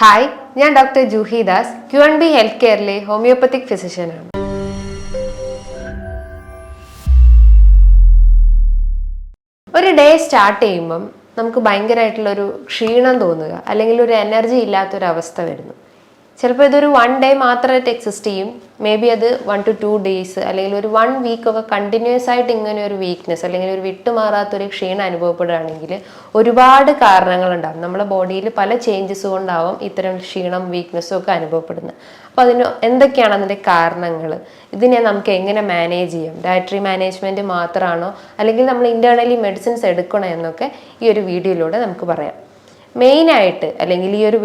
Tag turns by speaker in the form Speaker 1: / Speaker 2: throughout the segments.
Speaker 1: Hi ഞാൻ doctor Juhi Das. Q N B health കെയറിലെ homeopathic ഫിസിഷ്യനാണ്. ഒരു ഡേ സ്റ്റാർട്ട് ചെയ്യുമ്പം നമുക്ക് ഭയങ്കരമായിട്ടുള്ളൊരു ക്ഷീണം തോന്നുക അല്ലെങ്കിൽ ഒരു എനർജി ഇല്ലാത്തൊരവസ്ഥ വരുന്നു. ചിലപ്പോൾ ഇതൊരു വൺ ഡേ മാത്രമായിട്ട് എക്സിസ്റ്റ് ചെയ്യും. മേ ബി അത് വൺ ടു ടു ഡേയ്സ് അല്ലെങ്കിൽ ഒരു വൺ വീക്ക് ഒക്കെ കണ്ടിന്യൂസ് ആയിട്ട് ഇങ്ങനെ ഒരു വീക്ക്നെസ് അല്ലെങ്കിൽ ഒരു വിട്ടുമാറാത്തൊരു ക്ഷീണം അനുഭവപ്പെടുകയാണെങ്കിൽ ഒരുപാട് കാരണങ്ങളുണ്ടാകും നമ്മുടെ ബോഡിയിൽ പല ചേഞ്ചസ് കൊണ്ടാവും ഇത്തരം ക്ഷീണം വീക്ക്നെസ്സും ഒക്കെ അനുഭവപ്പെടുന്നത്. അപ്പോൾ അതിന് എന്തൊക്കെയാണ് അതിന്റെ കാരണങ്ങൾ? ഇതിനെ നമുക്ക് എങ്ങനെ മാനേജ് ചെയ്യാം? ഡയറ്ററി മാനേജ്മെന്റ് മാത്രമാണോ? അല്ലെങ്കിൽ നമ്മൾ ഇന്റേർണലി മെഡിസിൻസ് എടുക്കണോ എന്നൊക്കെ ഈ ഒരു വീഡിയോയിലൂടെ നമുക്ക് പറയാം. മെയിനായിട്ട് അല്ലെങ്കിൽ ഈ ഒരു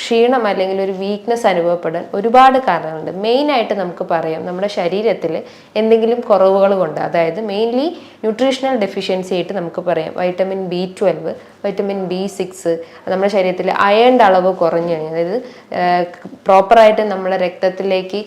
Speaker 1: ക്ഷീണം അല്ലെങ്കിൽ ഒരു വീക്ക്നെസ് അനുഭവപ്പെടാൻ ഒരുപാട് കാരണങ്ങളുണ്ട്. മെയിനായിട്ട് നമുക്ക് പറയാം നമ്മുടെ ശരീരത്തിൽ എന്തെങ്കിലും കുറവുകൾ കൊണ്ട് അതായത് മെയിൻലി ന്യൂട്രീഷണൽ ഡെഫിഷ്യൻസി ആയിട്ട് നമുക്ക് പറയാം. Vitamin B twelve vitamin B six നമ്മുടെ ശരീരത്തിൽ അയണിന്റെ അളവ് കുറഞ്ഞു കഴിഞ്ഞാൽ അതായത് പ്രോപ്പറായിട്ട് നമ്മുടെ രക്തത്തിലേക്ക്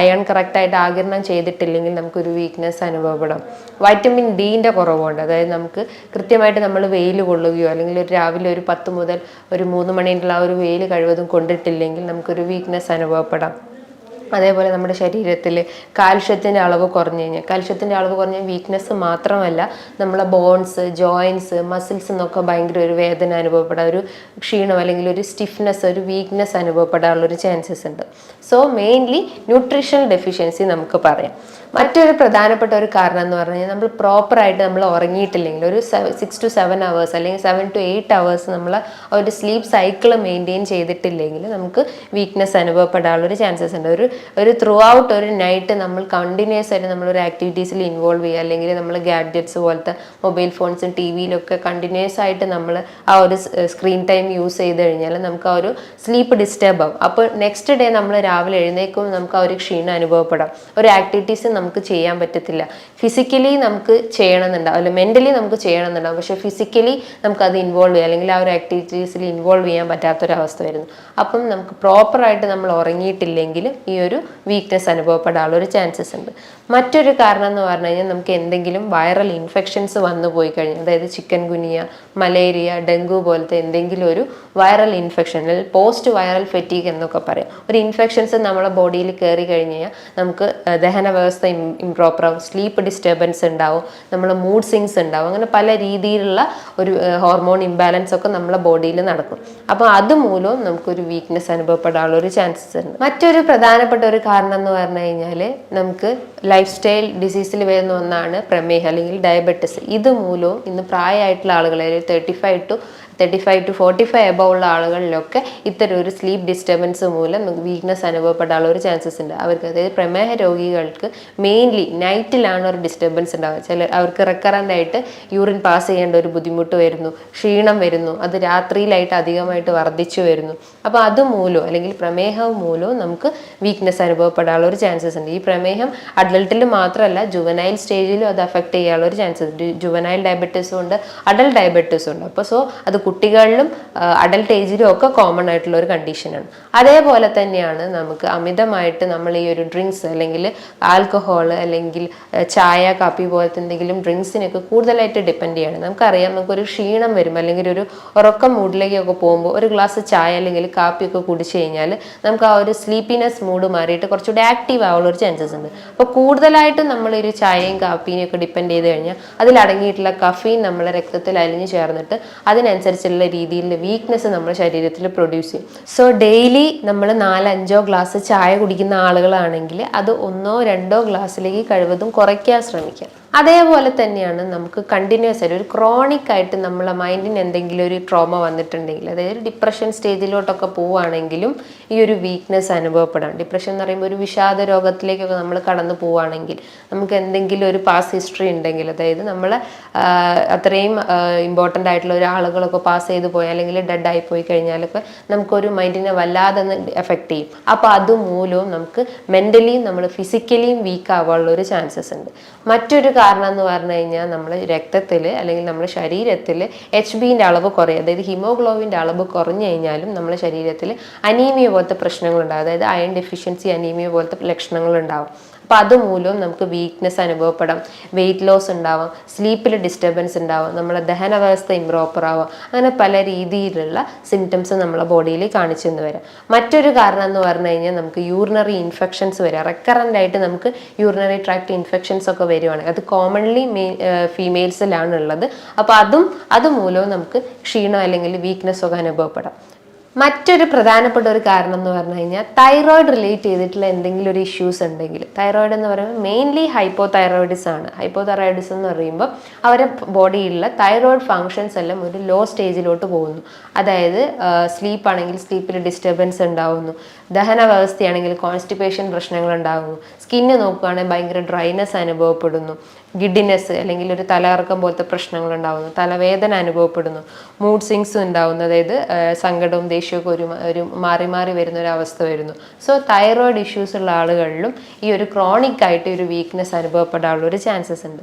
Speaker 1: അയൺ കറക്റ്റായിട്ട് ആകിരണം ചെയ്തിട്ടില്ലെങ്കിൽ നമുക്കൊരു വീക്ക്നെസ് അനുഭവപ്പെടാം. വൈറ്റമിൻ ഡീന്റെ കുറവുണ്ട്. അതായത് നമുക്ക് കൃത്യമായിട്ട് നമ്മൾ വെയിൽ കൊള്ളുകയോ അല്ലെങ്കിൽ ഒരു രാവിലെ ഒരു പത്ത് മുതൽ ഒരു മൂന്ന് മണിയുള്ള ആ ഒരു വെയിൽ കഴിവതും കൊണ്ടിട്ടില്ലെങ്കിൽ നമുക്കൊരു വീക്ക്നെസ് അനുഭവപ്പെടാം. അതേപോലെ നമ്മുടെ ശരീരത്തിൽ കാൽഷ്യത്തിന്റെ അളവ് കുറഞ്ഞു കഴിഞ്ഞാൽ കാൽഷ്യത്തിന്റെ അളവ് കുറഞ്ഞ വീക്ക്നെസ് മാത്രമല്ല നമ്മളെ ബോൺസ് ജോയിൻസ് മസിൽസ് എന്നൊക്കെ ഭയങ്കര ഒരു വേദന അനുഭവപ്പെടാൻ ഒരു ക്ഷീണം അല്ലെങ്കിൽ ഒരു സ്റ്റിഫ്നെസ് ഒരു വീക്ക്നെസ് അനുഭവപ്പെടാനുള്ളൊരു ചാൻസസ് ഉണ്ട്. സോ മെയിൻലി ന്യൂട്രീഷണൽ ഡെഫിഷ്യൻസി നമുക്ക് പറയാം. മറ്റൊരു പ്രധാനപ്പെട്ട ഒരു കാരണം എന്ന് പറഞ്ഞു കഴിഞ്ഞാൽ നമ്മൾ പ്രോപ്പറായിട്ട് നമ്മൾ ഉറങ്ങിയിട്ടില്ലെങ്കിൽ ഒരു സിക്സ് ടു സെവൻ അവേഴ്സ് അല്ലെങ്കിൽ സെവൻ ടു എയ്റ്റ് അവേഴ്സ് നമ്മൾ ഒരു സ്ലീപ്പ് സൈക്കിൾ മെയിന്റെയിൻ ചെയ്തിട്ടില്ലെങ്കിൽ നമുക്ക് വീക്ക്നെസ് അനുഭവപ്പെടാനുള്ളൊരു ചാൻസസ് ഉണ്ട്. ഒരു ഒരു ത്രൂ ഔട്ട് ഒരു നൈറ്റ് നമ്മൾ കണ്ടിന്യൂസ് ആയിട്ട് നമ്മളൊരു ആക്ടിവിറ്റീസിൽ ഇൻവോൾവ് ചെയ്യുക അല്ലെങ്കിൽ നമ്മൾ ഗാഡ്ജറ്റ്സ് പോലത്തെ മൊബൈൽ ഫോൺസും ടി വിയിലൊക്കെ കണ്ടിന്യൂസ് ആയിട്ട് നമ്മൾ ആ ഒരു സ്ക്രീൻ ടൈം യൂസ് ചെയ്ത് കഴിഞ്ഞാൽ നമുക്ക് ആ ഒരു സ്ലീപ്പ് ഡിസ്റ്റർബ് ആവും. അപ്പോൾ നെക്സ്റ്റ് ഡേ നമ്മൾ രാവിലെ എഴുന്നേക്കുമ്പോൾ നമുക്ക് ആ ഒരു ക്ഷീണം അനുഭവപ്പെടാം. ഒരു ആക്ടിവിറ്റീസ് നമുക്ക് ചെയ്യാൻ പറ്റത്തില്ല. ഫിസിക്കലി നമുക്ക് ചെയ്യണമെന്നുണ്ടാവും അല്ല മെന്റലി നമുക്ക് ചെയ്യണമെന്നുണ്ടാവും. പക്ഷേ ഫിസിക്കലി നമുക്ക് അത് ഇൻവോൾവ് ചെയ്യാം. അല്ലെങ്കിൽ ആ ഒരു ആക്ടിവിറ്റീസിൽ ഇൻവോൾവ് ചെയ്യാൻ പറ്റാത്തൊരവസ്ഥ വരുന്നു അപ്പം നമുക്ക് പ്രോപ്പറായിട്ട് നമ്മൾ ഉറങ്ങിയിട്ടില്ലെങ്കിൽ ഈ ഒരു വീക്ക്നെസ് അനുഭവപ്പെടാനുള്ള ഒരു ചാൻസസ് ഉണ്ട്. മറ്റൊരു കാരണം എന്ന് പറഞ്ഞു കഴിഞ്ഞാൽ നമുക്ക് എന്തെങ്കിലും വൈറൽ ഇൻഫെക്ഷൻസ് വന്നു പോയി കഴിഞ്ഞാൽ അതായത് ചിക്കൻ ഗുനിയ മലേറിയ ഡെങ്കു പോലത്തെ എന്തെങ്കിലും ഒരു വൈറൽ ഇൻഫെക്ഷൻ അല്ലെങ്കിൽ പോസ്റ്റ് വൈറൽ ഫെറ്റീഗ് എന്നൊക്കെ പറയാം. ഒരു ഇൻഫെക്ഷൻസ് നമ്മുടെ ബോഡിയിൽ കയറി കഴിഞ്ഞ് കഴിഞ്ഞാൽ നമുക്ക് ദഹന വ്യവസ്ഥ ഇംപ്രോപ്പർ ആവും. സ്ലീപ്പ് ഡിസ്റ്റർബൻസ് ഉണ്ടാവും. നമ്മൾ മൂഡ് സിങ്സ് ഉണ്ടാവും. അങ്ങനെ പല രീതിയിലുള്ള ഒരു ഹോർമോൺ ഇംബാലൻസ് ഒക്കെ നമ്മളെ ബോഡിയിൽ നടക്കും. അപ്പോൾ അതുമൂലവും നമുക്കൊരു വീക്ക്നെസ് അനുഭവപ്പെടാനുള്ള ഒരു ചാൻസസ് ഉണ്ട്. മറ്റൊരു പ്രധാനപ്പെട്ട ഒരു കാരണം എന്ന് പറഞ്ഞു കഴിഞ്ഞാൽ നമുക്ക് ലൈഫ് സ്റ്റൈൽ ഡിസീസിൽ വരുന്ന ഒന്നാണ് പ്രമേഹം അല്ലെങ്കിൽ ഡയബറ്റിസ് ഇത് മൂലവും ഇന്ന് പ്രായമായിട്ടുള്ള ആളുകളെ thirty five to thirty five to forty five above ഉള്ള ആളുകളിലൊക്കെ ഇത്തരം ഒരു സ്ലീപ്പ് ഡിസ്റ്റർബൻസ് മൂലം നമുക്ക് വീക്ക്നെസ് അനുഭവപ്പെടാനുള്ള ഒരു ചാൻസസ് ഉണ്ട്. അവർക്ക് അതായത് പ്രമേഹ രോഗികൾക്ക് മെയിൻലി നൈറ്റിലാണ് ഒരു ഡിസ്റ്റർബൻസ് ഉണ്ടാവുക. ചില അവർക്ക് റെക്കറന്റ് ആയിട്ട് യൂറിൻ പാസ് ചെയ്യേണ്ട ഒരു ബുദ്ധിമുട്ട് വരുന്നു ക്ഷീണം വരുന്നു അത് രാത്രിയിലായിട്ട് അധികമായിട്ട് വർദ്ധിച്ചു വരുന്നു. അപ്പോൾ അത് മൂലവും അല്ലെങ്കിൽ പ്രമേഹം മൂലവും നമുക്ക് വീക്ക്നെസ് അനുഭവപ്പെടാനുള്ള ഒരു ചാൻസസ് ഉണ്ട്. ഈ പ്രമേഹം അഡൽട്ടിൽ മാത്രമല്ല ജുവനൈൽ സ്റ്റേജിലും അത് അഫക്റ്റ് ചെയ്യാനുള്ള ഒരു ചാൻസസ് ഉണ്ട്. ജുവനൈൽ ഡയബറ്റീസും ഉണ്ട് അഡൽട്ട് ഡയബറ്റീസും ഉണ്ട്. അപ്പോൾ സോ അത് കുട്ടികളിലും അഡൽട്ട് ഏജിലും ഒക്കെ കോമൺ ആയിട്ടുള്ള ഒരു കണ്ടീഷനാണ് അതേപോലെ തന്നെയാണ് നമുക്ക് അമിതമായിട്ട് നമ്മൾ ഈ ഒരു ഡ്രിങ്ക്സ് അല്ലെങ്കിൽ ആൽക്കഹോൾ അല്ലെങ്കിൽ ചായ കാപ്പി പോലത്തെ എന്തെങ്കിലും ഡ്രിങ്ക്സിനൊക്കെ കൂടുതലായിട്ട് ഡിപ്പെൻഡ് ചെയ്യണം. നമുക്കറിയാം നമുക്കൊരു ക്ഷീണം വരും അല്ലെങ്കിൽ ഒരു ഉറക്കം മൂഡിലേക്കൊക്കെ പോകുമ്പോൾ ഒരു ഗ്ലാസ് ചായ അല്ലെങ്കിൽ കാപ്പിയൊക്കെ കുടിച്ചു കഴിഞ്ഞാൽ നമുക്ക് ആ ഒരു സ്ലീപ്പിനെസ് മൂഡ് മാറിയിട്ട് കുറച്ചുകൂടി ആക്റ്റീവ് ആവാനുള്ള ഒരു ചാൻസസ് ഉണ്ട്. അപ്പോൾ കൂടുതലായിട്ടും നമ്മൾ ഒരു ചായയും കാപ്പിയും ഒക്കെ ഡിപ്പെൻഡ് ചെയ്ത് കഴിഞ്ഞാൽ അതിലടങ്ങിയിട്ടുള്ള കഫീൻ നമ്മളെ രക്തത്തിൽ അലിഞ്ഞു ചേർന്നിട്ട് അതിനനുസരിച്ചുള്ള രീതിയിലുള്ള വീക്ക്നെസ് നമ്മുടെ ശരീരത്തിൽ പ്രൊഡ്യൂസ് ചെയ്യും. സോ ഡെയിലി നമ്മൾ നാലഞ്ചോ ഗ്ലാസ് ചായ കുടിക്കുന്ന ആളുകളാണെങ്കിൽ അത് ഒന്നോ രണ്ടോ ഗ്ലാസ്സിലേക്ക് കഴിവതും കുറയ്ക്കാൻ ശ്രമിക്കാം. അതേപോലെ തന്നെയാണ് നമുക്ക് കണ്ടിന്യൂസ് ആയിട്ട് ഒരു ക്രോണിക് ആയിട്ട് നമ്മളെ മൈൻഡിന് എന്തെങ്കിലും ഒരു ട്രോമ വന്നിട്ടുണ്ടെങ്കിൽ അതായത് ഒരു ഡിപ്രഷൻ സ്റ്റേജിലോട്ടൊക്കെ പോവുകയാണെങ്കിലും ഈ ഒരു വീക്ക്നെസ് അനുഭവപ്പെടാം. ഡിപ്രഷൻ എന്ന് പറയുമ്പോൾ ഒരു വിഷാദ രോഗത്തിലേക്കൊക്കെ നമ്മൾ കടന്നു പോവുകയാണെങ്കിൽ നമുക്ക് എന്തെങ്കിലും ഒരു പാസ് ഹിസ്റ്ററി ഉണ്ടെങ്കിൽ അതായത് നമ്മൾ അത്രയും ഇമ്പോർട്ടന്റ് ആയിട്ടുള്ള ഒരാളുകളൊക്കെ പാസ് ചെയ്ത് പോയാൽ അല്ലെങ്കിൽ ഡെഡ് ആയി പോയി കഴിഞ്ഞാലൊക്കെ നമുക്കൊരു മൈൻഡിനെ വല്ലാതെ എഫക്റ്റ് ചെയ്യും. അപ്പോൾ അതുമൂലവും നമുക്ക് മെന്റലിയും നമ്മൾ ഫിസിക്കലിയും വീക്ക് ആവാനുള്ള ഒരു ചാൻസസ് ഉണ്ട്. മറ്റൊരു കാരണം എന്ന് പറഞ്ഞു കഴിഞ്ഞാൽ നമ്മൾ രക്തത്തിൽ അല്ലെങ്കിൽ നമ്മുടെ ശരീരത്തിൽ എച്ച് ബിന്റെ അളവ് കുറയും. അതായത് ഹിമോഗ്ലോബിന്റെ അളവ് കുറഞ്ഞു കഴിഞ്ഞാലും നമ്മുടെ ശരീരത്തിൽ അനീമിയ പോലത്തെ പ്രശ്നങ്ങളുണ്ടാകും അതായത് അയൺ ഡെഫിഷ്യൻസി അനീമിയ പോലത്തെ ലക്ഷണങ്ങളുണ്ടാവും. അപ്പോൾ അതുമൂലം നമുക്ക് വീക്ക്നെസ് അനുഭവപ്പെടാം. വെയിറ്റ് ലോസ് ഉണ്ടാവാം സ്ലീപ്പിൽ ഡിസ്റ്റർബൻസ് ഉണ്ടാവാം നമ്മളെ ദഹന വ്യവസ്ഥ ഇംപ്രോപ്പർ ആവാം. അങ്ങനെ പല രീതിയിലുള്ള സിംറ്റംസ് നമ്മളെ ബോഡിയിൽ കാണിച്ചു എന്ന് വരാം. മറ്റൊരു കാരണം എന്ന് പറഞ്ഞു കഴിഞ്ഞാൽ നമുക്ക് യൂറിനറി ഇൻഫെക്ഷൻസ് വരാം. റെക്കറന്റ് ആയിട്ട് നമുക്ക് യൂറിനറി ട്രാക്ട് ഇൻഫെക്ഷൻസ് ഒക്കെ വരുവാണെങ്കിൽ അത് കോമൺലി ഫീമെയിൽസിലാണ് ഉള്ളത്. അപ്പോൾ അതും അതുമൂലവും നമുക്ക് ക്ഷീണം അല്ലെങ്കിൽ വീക്ക്നെസ് ഒക്കെ അനുഭവപ്പെടാം. മറ്റൊരു പ്രധാനപ്പെട്ട ഒരു കാരണം എന്ന് പറഞ്ഞു കഴിഞ്ഞാൽ തൈറോയിഡ് റിലേറ്റ് ചെയ്തിട്ടുള്ള എന്തെങ്കിലും ഒരു ഇഷ്യൂസ് ഉണ്ടെങ്കിൽ തൈറോയിഡ് എന്ന് പറയുമ്പോൾ മെയിൻലി ഹൈപ്പോ തൈറോയിഡിസ് ആണ്. ഹൈപ്പോ തൈറോയിഡിസ് എന്ന് പറയുമ്പോൾ അവരുടെ ബോഡിയിലുള്ള തൈറോയിഡ് ഫങ്ഷൻസ് എല്ലാം ഒരു ലോ സ്റ്റേജിലോട്ട് പോകുന്നു. അതായത് സ്ലീപ്പ് ആണെങ്കിൽ സ്ലീപ്പിൽ ഡിസ്റ്റർബൻസ് ഉണ്ടാവുന്നു. ദഹന വ്യവസ്ഥയാണെങ്കിൽ കോൺസ്റ്റിപ്പേഷൻ പ്രശ്നങ്ങൾ ഉണ്ടാകുന്നു സ്കിന്ന് നോക്കുകയാണെങ്കിൽ ഭയങ്കര ഡ്രൈനെസ് അനുഭവപ്പെടുന്നു. ഗിഡിനെസ് അല്ലെങ്കിൽ ഒരു തലകറക്കം പോലത്തെ പ്രശ്നങ്ങൾ ഉണ്ടാകുന്നു തലവേദന അനുഭവപ്പെടുന്നു. മൂഡ് സിങ്സ് ഉണ്ടാകുന്നു. അതായത് സങ്കടവും ദേഷ്യമൊക്കെ ഒരു ഒരു മാറി മാറി വരുന്ന ഒരു അവസ്ഥ വരുന്നു. സോ തൈറോയിഡ് ഇഷ്യൂസ് ഉള്ള ആളുകളിലും ഈ ഒരു ക്രോണിക് ആയിട്ട് ഒരു വീക്ക്നെസ് അനുഭവപ്പെടാനുള്ള ഒരു ചാൻസസ് ഉണ്ട്.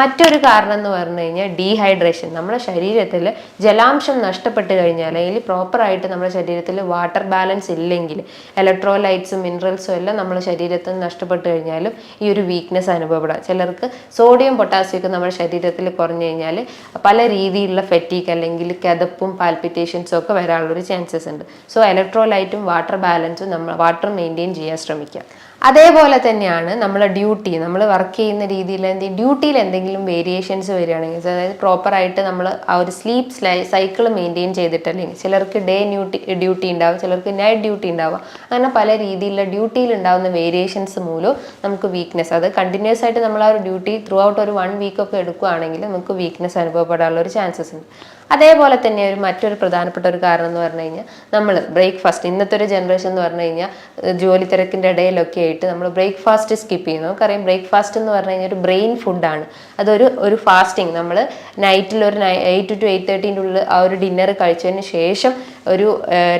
Speaker 1: മറ്റൊരു കാരണം എന്ന് പറഞ്ഞു കഴിഞ്ഞാൽ ഡീഹൈഡ്രേഷൻ നമ്മുടെ ശരീരത്തിൽ ജലാംശം നഷ്ടപ്പെട്ട് കഴിഞ്ഞാൽ അല്ലെങ്കിൽ പ്രോപ്പറായിട്ട് നമ്മുടെ ശരീരത്തിൽ വാട്ടർ ബാലൻസ് ഇല്ലെങ്കിൽ ഇലക്ട്രോലൈറ്റ്സും മിനറൽസും എല്ലാം നമ്മുടെ ശരീരത്തിൽ നിന്ന് നഷ്ടപ്പെട്ട് കഴിഞ്ഞാലും ഈ ഒരു വീക്ക്നെസ് അനുഭവപ്പെടാം. ചിലർക്ക് സോഡിയം പൊട്ടാസ്യം ഒക്കെ നമ്മുടെ ശരീരത്തിൽ കുറഞ്ഞു കഴിഞ്ഞാൽ പല രീതിയിലുള്ള ഫെറ്റീക്ക് അല്ലെങ്കിൽ കിതപ്പും പാൽപിറ്റേഷൻസും ഒക്കെ വരാനുള്ളൊരു ചാൻസസ് ഉണ്ട്. സോ ഇലക്ട്രോലൈറ്റും വാട്ടർ ബാലൻസും നമ്മൾ വാട്ടർ മെയിന്റെയിൻ ചെയ്യാൻ ശ്രമിക്കുക അതേപോലെ തന്നെയാണ് നമ്മളെ ഡ്യൂട്ടി. നമ്മൾ വർക്ക് ചെയ്യുന്ന രീതിയിൽ എന്തെങ്കിലും ഡ്യൂട്ടിയിൽ എന്തെങ്കിലും വേരിയേഷൻസ് വരികയാണെങ്കിൽ അതായത് പ്രോപ്പറായിട്ട് നമ്മൾ ആ ഒരു സ്ലീപ്പ് സൈക്കിൾ മെയിന്റെയിൻ ചെയ്തിട്ടല്ലെങ്കിൽ ചിലർക്ക് ഡേ ഡ്യൂട്ടി ഡ്യൂട്ടി ഉണ്ടാവും ചിലർക്ക് നൈറ്റ് ഡ്യൂട്ടി ഉണ്ടാവും. അങ്ങനെ പല രീതിയിലുള്ള ഡ്യൂട്ടിയിൽ ഉണ്ടാകുന്ന വേരിയേഷൻസ് മൂലം നമുക്ക് വീക്ക്നെസ് അത് കണ്ടിന്യൂസ് ആയിട്ട് നമ്മൾ ആ ഒരു ഡ്യൂട്ടി ത്രൂ ഔട്ട് ഒരു വൺ വീക്ക് ഒക്കെ എടുക്കുകയാണെങ്കിൽ നമുക്ക് വീക്ക്നെസ് അനുഭവപ്പെടാനുള്ള ഒരു ചാൻസസ് ഉണ്ട്. അതേപോലെ തന്നെ ഒരു മറ്റൊരു പ്രധാനപ്പെട്ട ഒരു കാരണം എന്ന് പറഞ്ഞു കഴിഞ്ഞാൽ നമ്മൾ ബ്രേക്ക്ഫാസ്റ്റ് ഇന്നത്തെ ഒരു ജനറേഷൻ എന്ന് പറഞ്ഞു കഴിഞ്ഞാൽ ജോലി തിരക്കിന്റെ ഇടയിലൊക്കെ ആയിട്ട് നമ്മൾ ബ്രേക്ക്ഫാസ്റ്റ് സ്കിപ്പ് ചെയ്യുന്നു. നമുക്കറിയാം ബ്രേക്ക്ഫാസ്റ്റ് എന്ന് പറഞ്ഞു കഴിഞ്ഞാൽ ഒരു ബ്രെയിൻ ഫുഡാണ് അതൊരു ഒരു ഫാസ്റ്റിംഗ് നമ്മൾ നൈറ്റിൽ ഒരു എയ്റ്റ് ടു എയ്റ്റ് തേർട്ടീന്റെ ഉള്ളിൽ ആ ഒരു ഡിന്നർ കഴിച്ചതിന് ശേഷം ഒരു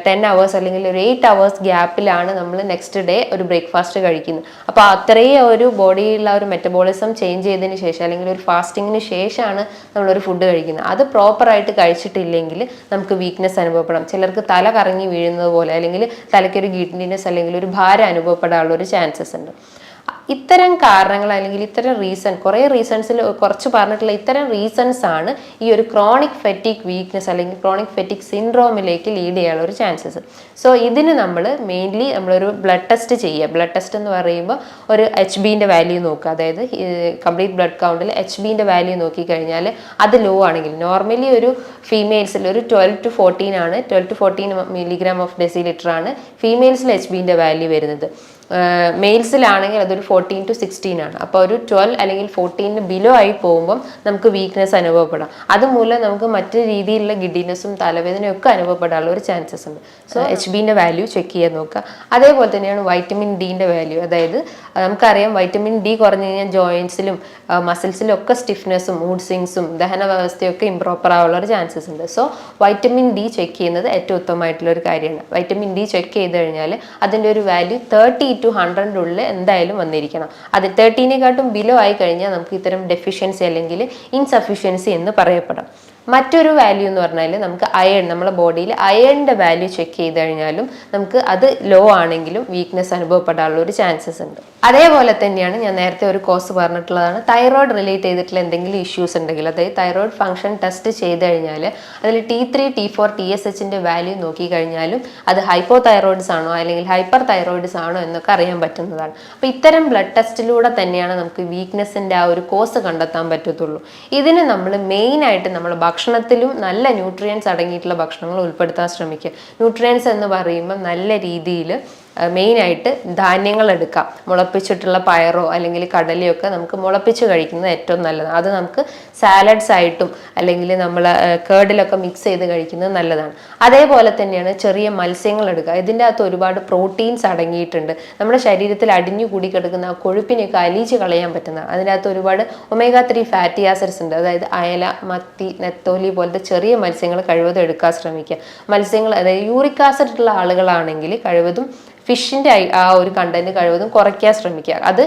Speaker 1: ടെൻ അവേഴ്സ് അല്ലെങ്കിൽ ഒരു എയ്റ്റ് അവേഴ്സ് ഗ്യാപ്പിലാണ് നമ്മൾ നെക്സ്റ്റ് ഡേ ഒരു ബ്രേക്ക്ഫാസ്റ്റ് കഴിക്കുന്നത്. അപ്പോൾ അത്രയും ഒരു ബോഡിയിലുള്ള ഒരു മെറ്റബോളിസം ചേഞ്ച് ചെയ്തതിന് ശേഷം അല്ലെങ്കിൽ ഒരു ഫാസ്റ്റിങ്ങിന് ശേഷമാണ് നമ്മളൊരു ഫുഡ് കഴിക്കുന്നത്. അത് പ്രോപ്പറായിട്ട് കഴിച്ചിട്ടില്ലെങ്കിൽ നമുക്ക് വീക്ക്നെസ് അനുഭവപ്പെടാം. ചിലർക്ക് തല കറങ്ങി വീഴുന്നത് പോലെ അല്ലെങ്കിൽ തലയ്ക്കൊരു ഗിഡ്നിനെസ് അല്ലെങ്കിൽ ഒരു ഭാരം അനുഭവപ്പെടാനുള്ള ഒരു ചാൻസസ് ഉണ്ട്. ഇത്തരം കാരണങ്ങൾ അല്ലെങ്കിൽ ഇത്തരം റീസൺ കുറേ റീസൺസിൽ കുറച്ച് പറഞ്ഞിട്ടുള്ള ഇത്തരം റീസൺസ് ആണ് ഈ ഒരു ക്രോണിക് ഫെറ്റിക് വീക്ക്നെസ് അല്ലെങ്കിൽ ക്രോണിക് ഫെറ്റിക് സിൻഡ്രോമിലേക്ക് ലീഡ് ചെയ്യാനുള്ള ഒരു ചാൻസസ് സോ ഇതിന് നമ്മൾ മെയിൻലി നമ്മളൊരു ബ്ലഡ് ടെസ്റ്റ് ചെയ്യുക. ബ്ലഡ് ടെസ്റ്റ് എന്ന് പറയുമ്പോൾ ഒരു എച്ച് ബിന്റെ വാല്യൂ നോക്കുക. അതായത് കംപ്ലീറ്റ് ബ്ലഡ് കൗണ്ടിൽ എച്ച് ബിന്റെ വാല്യൂ നോക്കിക്കഴിഞ്ഞാൽ അത് ലോ ആണെങ്കിൽ നോർമലി ഒരു ഫീമെയിൽസിൽ ഒരു ട്വൽവ് ടു ഫോർട്ടീൻ ആണ്. Twelve to fourteen milligram of decilitre ആണ് ഫീമെയിൽസിൽ എച്ച് ബിന്റെ വാല്യൂ വരുന്നത്. മെയിൽസിലാണെങ്കിൽ അതൊരു ഫോർട്ടീൻ ടു സിക്സ്റ്റീൻ ആണ്. അപ്പോൾ ഒരു ട്വൽവ് അല്ലെങ്കിൽ ഫോർട്ടീന് ബിലോ ആയി പോകുമ്പം നമുക്ക് വീക്ക്നെസ് അനുഭവപ്പെടാം. അതുമൂലം നമുക്ക് മറ്റു രീതിയിലുള്ള ഗിഡിനെസ്സും തലവേദനയും ഒക്കെ അനുഭവപ്പെടാനുള്ള ഒരു ചാൻസസ് ഉണ്ട്. സോ എച്ച് ബിന്റെ വാല്യൂ ചെക്ക് ചെയ്യാൻ നോക്കുക. അതേപോലെ തന്നെയാണ് വൈറ്റമിൻ ഡിന്റെ വാല്യൂ അതായത് നമുക്കറിയാം വൈറ്റമിൻ ഡി കുറഞ്ഞു കഴിഞ്ഞാൽ ജോയിൻസിലും മസിൽസിലും ഒക്കെ സ്റ്റിഫ്നെസ്സും മൂഡ് സിങ്സും ദഹന വ്യവസ്ഥയൊക്കെ ഇംപ്രോപ്പർ ആവാനുള്ള ഒരു ചാൻസസ് ഉണ്ട്. സോ വൈറ്റമിൻ ഡി ചെക്ക് ചെയ്യുന്നത് ഏറ്റവും ഉത്തമമായിട്ടുള്ള ഒരു കാര്യമാണ്. വൈറ്റമിൻ ഡി ചെക്ക് ചെയ്ത് കഴിഞ്ഞാൽ അതിന്റെ ഒരു വാല്യൂ തേർട്ടി ടു ഹൺഡ്രഡിന്റെ ഉള്ളിൽ എന്തായാലും വന്നിരിക്കണം. അത് തേർട്ടീനെക്കാട്ടും ബിലോ ആയി കഴിഞ്ഞാൽ നമുക്ക് ഇത്തരം ഡെഫിഷ്യൻസി അല്ലെങ്കിൽ ഇൻസഫിഷ്യൻസി എന്ന് പറയപ്പെടാം. മറ്റൊരു വാല്യൂ എന്ന് പറഞ്ഞാൽ നമുക്ക് അയൺ നമ്മുടെ ബോഡിയിൽ അയണിന്റെ വാല്യൂ ചെക്ക് ചെയ്ത് കഴിഞ്ഞാലും നമുക്ക് അത് ലോ ആണെങ്കിലും വീക്ക്നെസ് അനുഭവപ്പെടാനുള്ള ഒരു ചാൻസസ് ഉണ്ട്. അതേപോലെ തന്നെയാണ് ഞാൻ നേരത്തെ ഒരു കോഴ്സ് പറഞ്ഞിട്ടുള്ളതാണ് തൈറോയ്ഡ് റിലേറ്റ് ചെയ്തിട്ടുള്ള എന്തെങ്കിലും ഇഷ്യൂസ് ഉണ്ടെങ്കിൽ അതായത് തൈറോയ്ഡ് ഫംഗ്ഷൻ ടെസ്റ്റ് ചെയ്ത് കഴിഞ്ഞാൽ അതിൽ T three T four T S എച്ചിന്റെ value നോക്കി കഴിഞ്ഞാലും അത് ഹൈപ്പോ തൈറോയിഡ്സ് ആണോ അല്ലെങ്കിൽ ഹൈപ്പർ തൈറോയിഡ്സ് ആണോ എന്നൊക്കെ അറിയാൻ പറ്റുന്നതാണ്. അപ്പോൾ ഇത്തരം ബ്ലഡ് ടെസ്റ്റിലൂടെ തന്നെയാണ് നമുക്ക് വീക്ക്നെസ്സിന്റെ ആ ഒരു കോസ് കണ്ടെത്താൻ പറ്റത്തുള്ളൂ. ഇതിന് നമ്മൾ മെയിനായിട്ട് നമ്മൾ ഭക്ഷണത്തിലും നല്ല ന്യൂട്രിയൻസ് അടങ്ങിയിട്ടുള്ള ഭക്ഷണങ്ങൾ ഉൾപ്പെടുത്താൻ ശ്രമിക്കുക. ന്യൂട്രിയൻസ് എന്ന് പറയുമ്പോൾ നല്ല രീതിയിൽ മെയിനായിട്ട് ധാന്യങ്ങൾ എടുക്കാം മുളപ്പിച്ചിട്ടുള്ള പയറോ അല്ലെങ്കിൽ കടലയോ ഒക്കെ നമുക്ക് മുളപ്പിച്ച് കഴിക്കുന്നത് ഏറ്റവും നല്ലതാണ്. അത് നമുക്ക് സാലഡ്സ് ആയിട്ടും അല്ലെങ്കിൽ നമ്മൾ കേർഡിലൊക്കെ മിക്സ് ചെയ്ത് കഴിക്കുന്നത് നല്ലതാണ്. അതേപോലെ തന്നെയാണ് ചെറിയ മത്സ്യങ്ങൾ എടുക്കുക ഇതിന്റെ അകത്ത് ഒരുപാട് പ്രോട്ടീൻസ് അടങ്ങിയിട്ടുണ്ട്. നമ്മുടെ ശരീരത്തിൽ അടിഞ്ഞു കൂടി കിടക്കുന്ന ആ കൊഴുപ്പിനെയൊക്കെ അലിയിച്ച് കളയാൻ പറ്റുന്നതാണ് അതിന്റെ അകത്ത് ഒരുപാട് ഒമേഗ ത്രീ ഫാറ്റി ആസിഡ്സ് ഉണ്ട്. അതായത് അയല മത്തി നെത്തോലി പോലത്തെ ചെറിയ മത്സ്യങ്ങൾ കഴിവതും എടുക്കാൻ ശ്രമിക്കുക. മത്സ്യങ്ങൾ അതായത് യൂറിക് ആസിഡ് ഉള്ള ആളുകളാണെങ്കിൽ കഴിവതും ഫിഷിന്റെ ആ ഒരു കണ്ടന്റ് കഴിവതും കുറയ്ക്കാൻ ശ്രമിക്കുക. അത്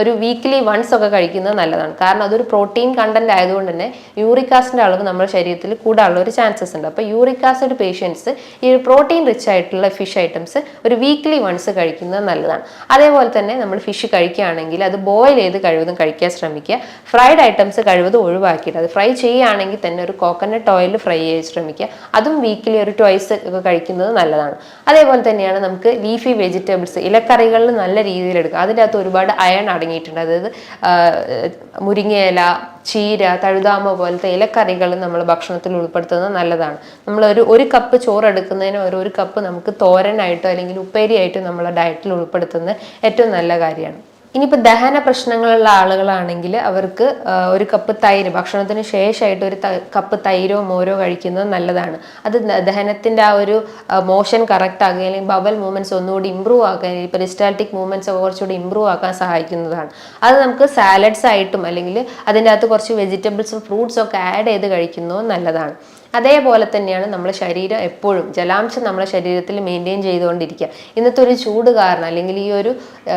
Speaker 1: ഒരു വീക്ക്ലി വൺസ് ഒക്കെ കഴിക്കുന്നത് നല്ലതാണ്. കാരണം അതൊരു പ്രോട്ടീൻ കണ്ടന്റ് ആയതുകൊണ്ട് തന്നെ യൂറിക് അളവ് നമ്മുടെ ശരീരത്തിൽ കൂടാനുള്ള ഒരു ചാൻസസ് ഉണ്ട്. അപ്പോൾ യൂറിക് ആസിഡ് പേഷ്യൻസ് ഈ ഒരു പ്രോട്ടീൻ റിച്ച് ആയിട്ടുള്ള ഫിഷ് ഐറ്റംസ് ഒരു വീക്ക്ലി വൺസ് കഴിക്കുന്നത് നല്ലതാണ്. അതേപോലെ തന്നെ നമ്മൾ ഫിഷ് കഴിക്കുകയാണെങ്കിൽ അത് ബോയിൽ ചെയ്ത് കഴിവതും കഴിക്കാൻ ശ്രമിക്കുക. ഫ്രൈഡ് ഐറ്റംസ് കഴിവതും ഒഴിവാക്കിയിട്ട് അത് ഫ്രൈ ചെയ്യുകയാണെങ്കിൽ തന്നെ ഒരു കോക്കനട്ട് ഓയിൽ ഫ്രൈ ചെയ്ത് ശ്രമിക്കുക. അതും വീക്കിലി ഒരു ട്വൈസ് ഒക്കെ കഴിക്കുന്നത് നല്ലതാണ്. അതേപോലെ തന്നെയാണ് നമുക്ക് ലീഫി വെജിറ്റബിൾസ് ഇലക്കറികളിൽ നല്ല രീതിയിൽ എടുക്കുക. അതിന്റെ അകത്ത് ഒരുപാട് അയൺ അടങ്ങിയിട്ടുണ്ട്. അതായത് മുരിങ്ങയില ചീര തഴുതാമ പോലത്തെ ഇലക്കറികൾ നമ്മൾ ഭക്ഷണത്തിൽ ഉൾപ്പെടുത്തുന്നത് നല്ലതാണ്. നമ്മൾ ഒരു ഒരു കപ്പ് ചോറ് എടുക്കുന്നതിന് ഒരു ഒരു കപ്പ് നമുക്ക് തോരനായിട്ടോ അല്ലെങ്കിൽ ഉപ്പേരിയായിട്ടോ നമ്മളെ ഡയറ്റിൽ ഉൾപ്പെടുത്തുന്നത് ഏറ്റവും നല്ല കാര്യമാണ്. ഇനിയിപ്പോൾ ദഹന പ്രശ്നങ്ങളുള്ള ആളുകളാണെങ്കിൽ അവർക്ക് ഒരു കപ്പ് തൈര് ഭക്ഷണത്തിന് ശേഷമായിട്ട് ഒരു കപ്പ് തൈരോ മോരോ കഴിക്കുന്നത് നല്ലതാണ്. അത് ദഹനത്തിന്റെ ആ ഒരു മോഷൻ കറക്റ്റ് ആകുക അല്ലെങ്കിൽ ബബൽ മൂവ്മെന്റ്സ് ഒന്നുകൂടി ഇമ്പ്രൂവ് ആക്കാൻ പെരിസ്റ്റാൾട്ടിക് മൂവ്മെന്റ്സ് കുറച്ചുകൂടി ഇമ്പ്രൂവ് ആക്കാൻ സഹായിക്കുന്നതാണ്. അത് നമുക്ക് സാലഡ്സ് ആയിട്ടും അല്ലെങ്കിൽ അതിന്റെ അകത്ത് കുറച്ച് വെജിറ്റബിൾസും ഫ്രൂട്ട്സും ഒക്കെ ആഡ് ചെയ്ത് കഴിക്കുന്നതും നല്ലതാണ്. അതേപോലെ തന്നെയാണ് നമ്മുടെ ശരീരം എപ്പോഴും ജലാംശം നമ്മുടെ ശരീരത്തിൽ മെയിന്റെയിൻ ചെയ്തുകൊണ്ടിരിക്കുക. ഇന്നത്തെ ഒരു ചൂട് കാരണം അല്ലെങ്കിൽ ഈ ഒരു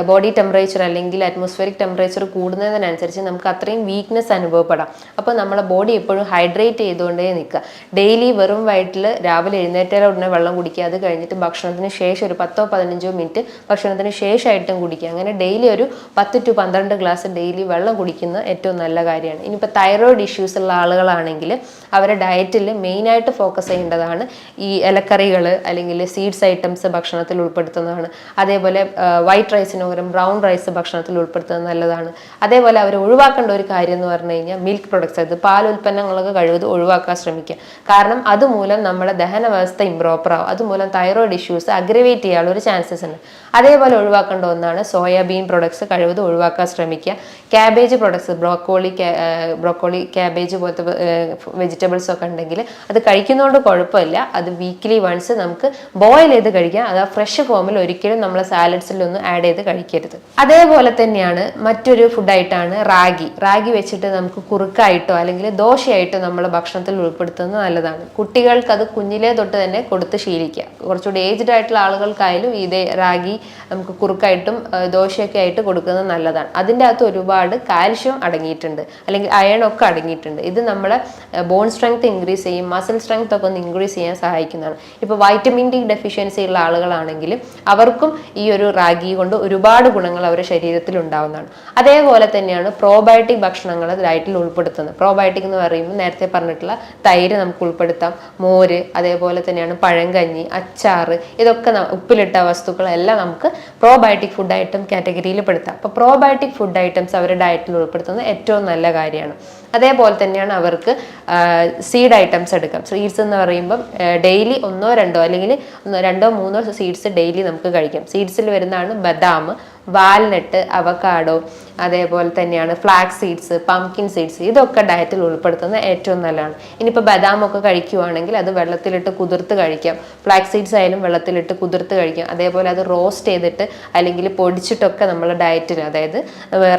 Speaker 1: ബോഡി ടെമ്പറേച്ചർ അല്ലെങ്കിൽ അറ്റ്മോസ്ഫിയറിക് ടെമ്പറേച്ചർ കൂടുന്നതിനനുസരിച്ച് നമുക്ക് അത്രയും വീക്ക്നെസ് അനുഭവപ്പെടാം. അപ്പോൾ നമ്മുടെ ബോഡി എപ്പോഴും ഹൈഡ്രേറ്റ് ചെയ്തുകൊണ്ടേ നിൽക്കുക. ഡെയിലി വെറും വയറ്റിൽ രാവിലെ എഴുന്നേറ്റാൽ ഉടനെ വെള്ളം കുടിക്കുക. അത് കഴിഞ്ഞിട്ട് ഭക്ഷണത്തിന് ശേഷം ഒരു പത്തോ പതിനഞ്ചോ മിനിറ്റ് ഭക്ഷണത്തിന് ശേഷമായിട്ടും കുടിക്കുക. അങ്ങനെ ഡെയിലി ഒരു പത്ത് ടു പന്ത്രണ്ട് ഗ്ലാസ് ഡെയിലി വെള്ളം കുടിക്കുന്ന ഏറ്റവും നല്ല കാര്യമാണ്. ഇനിയിപ്പോൾ തൈറോയിഡ് ഇഷ്യൂസ് ഉള്ള ആളുകളാണെങ്കിൽ അവരുടെ ഡയറ്റിൽ മെയിനായിട്ട് ഫോക്കസ് ചെയ്യേണ്ടതാണ് ഈ ഇലക്കറികൾ അല്ലെങ്കിൽ സീഡ്സ് ഐറ്റംസ് ഭക്ഷണത്തിൽ ഉൾപ്പെടുത്തുന്നതാണ്. അതേപോലെ വൈറ്റ് റൈസിന് പകരം ബ്രൗൺ റൈസ് ഭക്ഷണത്തിൽ ഉൾപ്പെടുത്തുന്നത് നല്ലതാണ്. അതേപോലെ അവർ ഒഴിവാക്കേണ്ട ഒരു കാര്യം എന്ന് പറഞ്ഞു കഴിഞ്ഞാൽ മിൽക്ക് പ്രൊഡക്ട്സ് അതായത് പാൽ ഉൽപ്പന്നങ്ങളൊക്കെ കഴിവത് ഒഴിവാക്കാൻ ശ്രമിക്കുക. കാരണം അതുമൂലം നമ്മുടെ ദഹന വ്യവസ്ഥ ഇംപ്രോപ്പർ ആവും. അതുമൂലം തൈറോയിഡ് ഇഷ്യൂസ് അഗ്രവേറ്റ് ചെയ്യാനുള്ള ഒരു ചാൻസസ് ഉണ്ട്. അതേപോലെ ഒഴിവാക്കേണ്ട ഒന്നാണ് സോയാബീൻ പ്രൊഡക്ട്സ് കഴിവതും ഒഴിവാക്കാൻ ശ്രമിക്കുക. Cabbage products broccoli broccoli cabbage പോലത്തെ വെജിറ്റബിൾസ് ഒക്കെ ഉണ്ടെങ്കിൽ അത് കഴിക്കുന്നതുകൊണ്ട് കുഴപ്പമില്ല. അത് വീക്ക്ലി വൺസ് നമുക്ക് ബോയിൽ ചെയ്ത് കഴിക്കാം. അത് ഫ്രഷ് ഫോമിൽ ഒരിക്കലും നമ്മൾ സാലഡ്സിലൊന്നും ആഡ് ചെയ്ത് കഴിക്കരുത്. അതേപോലെ തന്നെയാണ് മറ്റൊരു ഫുഡായിട്ടാണ് റാഗി. റാഗി വെച്ചിട്ട് നമുക്ക് കുറുക്കായിട്ടോ അല്ലെങ്കിൽ ദോശയായിട്ടോ നമ്മൾ ഭക്ഷണത്തിൽ ഉൾപ്പെടുത്തുന്നത് നല്ലതാണ്. കുട്ടികൾക്ക് അത് കുഞ്ഞിലേ തൊട്ട് തന്നെ കൊടുത്ത് ശീലിക്കുക. കുറച്ചുകൂടി ഏജ്ഡ് ആയിട്ടുള്ള ആളുകൾക്കായാലും ഇതേ റാഗി നമുക്ക് കുറുക്കായിട്ടും ദോശയൊക്കെ ആയിട്ട് കൊടുക്കുന്നത് നല്ലതാണ്. അതിന്റെ അകത്ത് ഒരുപാട് കാൽഷ്യം അടങ്ങിയിട്ടുണ്ട്. അല്ലെങ്കിൽ അയൺ ഒക്കെ അടങ്ങിയിട്ടുണ്ട്. ഇത് നമ്മളെ ബോൺ സ്ട്രെങ്ത് ഇൻക്രീസ് ചെയ്യും മസിൽ സ്ട്രെങ്ത് ഒക്കെ ഒന്ന് ഇൻക്രീസ് ചെയ്യാൻ സഹായിക്കുന്നതാണ്. ഇപ്പോൾ വൈറ്റമിൻ ഡി ഡെഫിഷ്യൻസി ഉള്ള ആളുകളാണെങ്കിൽ അവർക്കും ഈ ഒരു റാഗി കൊണ്ട് ഒരുപാട് ഗുണങ്ങൾ അവരുടെ ശരീരത്തിൽ ഉണ്ടാവുന്നതാണ്. അതേപോലെ തന്നെയാണ് പ്രോബയോട്ടിക് ഭക്ഷണങ്ങൾ ഡയറ്റിൽ ഉൾപ്പെടുത്തുന്നത്. പ്രോബയോട്ടിക് എന്ന് പറയുമ്പോൾ നേരത്തെ പറഞ്ഞിട്ടുള്ള തൈര് നമുക്ക് ഉൾപ്പെടുത്താം. മോര് അതേപോലെ തന്നെയാണ് പഴങ്കഞ്ഞി അച്ചാറ് ഇതൊക്കെ ഉപ്പിലിട്ട വസ്തുക്കളെല്ലാം നമുക്ക് പ്രോബയോട്ടിക് ഫുഡ് ഐറ്റം കാറ്റഗറിയിൽ പെടുത്താം അപ്പോൾ പ്രോബയോട്ടിക് ഫുഡ് ഐറ്റംസ് അവരുടെ ഡയറ്റിൽ ഉൾപ്പെടുത്തുന്നത് ഏറ്റവും നല്ല കാര്യമാണ്. അതേപോലെ തന്നെയാണ് അവർക്ക് സീഡ് ഐറ്റംസ് എടുക്കാം. സീഡ്സ് എന്ന് പറയുമ്പം ഡെയിലി ഒന്നോ രണ്ടോ അല്ലെങ്കിൽ രണ്ടോ മൂന്നോ സീഡ്സ് ഡെയിലി നമുക്ക് കഴിക്കാം. സീഡ്സിൽ വരുന്നതാണ് ബദാം വാൽനട്ട് അവക്കാഡോ അതേപോലെ തന്നെയാണ് ഫ്ലാക്സ് സീഡ്സ് പംകിൻ സീഡ്സ് ഇതൊക്കെ ഡയറ്റിൽ ഉൾപ്പെടുത്തുന്ന ഏറ്റവും നല്ലതാണ്. ഇനിയിപ്പോൾ ബദാമൊക്കെ കഴിക്കുവാണെങ്കിൽ അത് വെള്ളത്തിലിട്ട് കുതിർത്ത് കഴിക്കാം. ഫ്ലാക്സ് സീഡ്സ് ആയാലും വെള്ളത്തിലിട്ട് കുതിർത്ത് കഴിക്കാം. അതേപോലെ അത് റോസ്റ്റ് ചെയ്തിട്ട് അല്ലെങ്കിൽ പൊടിച്ചിട്ടൊക്കെ നമ്മൾ ഡയറ്റിൽ അതായത്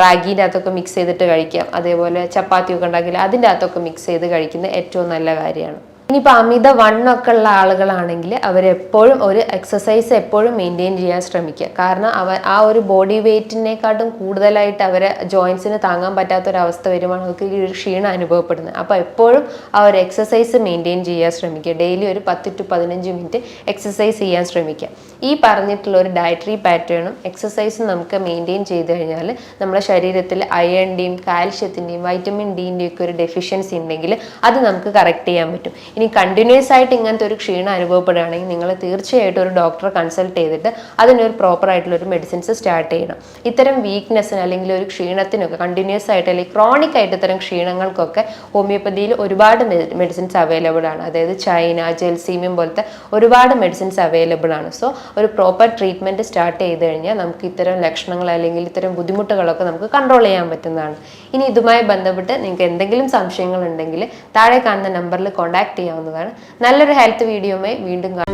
Speaker 1: റാഗീന്റെ അകത്തൊക്കെ മിക്സ് ചെയ്തിട്ട് കഴിക്കാം. അതേപോലെ ചപ്പാത്തിയൊക്കെ ഉണ്ടെങ്കിൽ അതിന്റെ അകത്തൊക്കെ മിക്സ് ചെയ്ത് കഴിക്കുന്നത് ഏറ്റവും നല്ല കാര്യമാണ്. ഇനിയിപ്പോൾ അമിത വണ്ണൊക്കെ ഉള്ള ആളുകളാണെങ്കിൽ അവരെപ്പോഴും ഒരു എക്സസൈസ് എപ്പോഴും മെയിന്റെയിൻ ചെയ്യാൻ ശ്രമിക്കുക. കാരണം അവ ആ ഒരു ബോഡി വെയ്റ്റിനെക്കാട്ടും കൂടുതലായിട്ട് അവരെ ജോയിൻസിന് താങ്ങാൻ പറ്റാത്തൊരവസ്ഥ വരുമ്പോൾ അവർക്ക് ഈ ക്ഷീണം അനുഭവപ്പെടുന്നത്. അപ്പോൾ എപ്പോഴും ആ ഒരു എക്സസൈസ് മെയിന്റെയിൻ ചെയ്യാൻ ശ്രമിക്കുക. ഡെയിലി ഒരു പത്ത് ടു പതിനഞ്ച് മിനിറ്റ് എക്സസൈസ് ചെയ്യാൻ ശ്രമിക്കുക. ഈ പറഞ്ഞിട്ടുള്ള ഒരു ഡയറ്ററി പാറ്റേണും എക്സസൈസും നമുക്ക് മെയിന്റെയിൻ ചെയ്ത് കഴിഞ്ഞാൽ നമ്മുടെ ശരീരത്തിൽ അയണിന്റെയും കാൽഷ്യത്തിന്റെയും വൈറ്റമിൻ ഡീന്റെയും ഒക്കെ ഒരു ഡെഫിഷ്യൻസി ഉണ്ടെങ്കിൽ അത് നമുക്ക് കറക്റ്റ് ചെയ്യാൻ പറ്റും. ഇനി കണ്ടിന്യൂസ് ആയിട്ട് ഇങ്ങനത്തെ ഒരു ക്ഷീണം അനുഭവപ്പെടുകയാണെങ്കിൽ നിങ്ങൾ തീർച്ചയായിട്ടും ഒരു ഡോക്ടറെ കൺസൾട്ട് ചെയ്തിട്ട് അതിനൊരു പ്രോപ്പർ ആയിട്ടുള്ള ഒരു മെഡിസിൻസ് സ്റ്റാർട്ട് ചെയ്യണം. ഇത്തരം വീക്ക്നെസ്സിന് അല്ലെങ്കിൽ ഒരു ക്ഷീണത്തിനൊക്കെ കണ്ടിന്യൂസ് ആയിട്ട് അല്ലെങ്കിൽ ക്രോണിക് ആയിട്ട് ഇത്തരം ക്ഷീണങ്ങൾക്കൊക്കെ ഹോമിയോപ്പതിയിൽ ഒരുപാട് മെഡിസിൻസ് അവൈലബിൾ ആണ്. അതായത് ചൈന ജെൽസീമിയം പോലത്തെ ഒരുപാട് മെഡിസിൻസ് അവൈലബിൾ ആണ്. സോ ഒരു പ്രോപ്പർ ട്രീറ്റ്മെന്റ് സ്റ്റാർട്ട് ചെയ്ത് കഴിഞ്ഞാൽ നമുക്ക് ഇത്തരം ലക്ഷണങ്ങൾ അല്ലെങ്കിൽ ഇത്തരം ബുദ്ധിമുട്ടുകളൊക്കെ നമുക്ക് കൺട്രോൾ ചെയ്യാൻ പറ്റുന്നതാണ്. ഇനി ഇതുമായി ബന്ധപ്പെട്ട് നിങ്ങൾക്ക് എന്തെങ്കിലും സംശയങ്ങൾ ഉണ്ടെങ്കിൽ താഴെ കാണുന്ന നമ്പറിൽ കോൺടാക്ട് ചെയ്യാവുന്നതാണ്. നല്ലൊരു ഹെൽത്ത് വീഡിയോയുമായി വീണ്ടും കാണാം.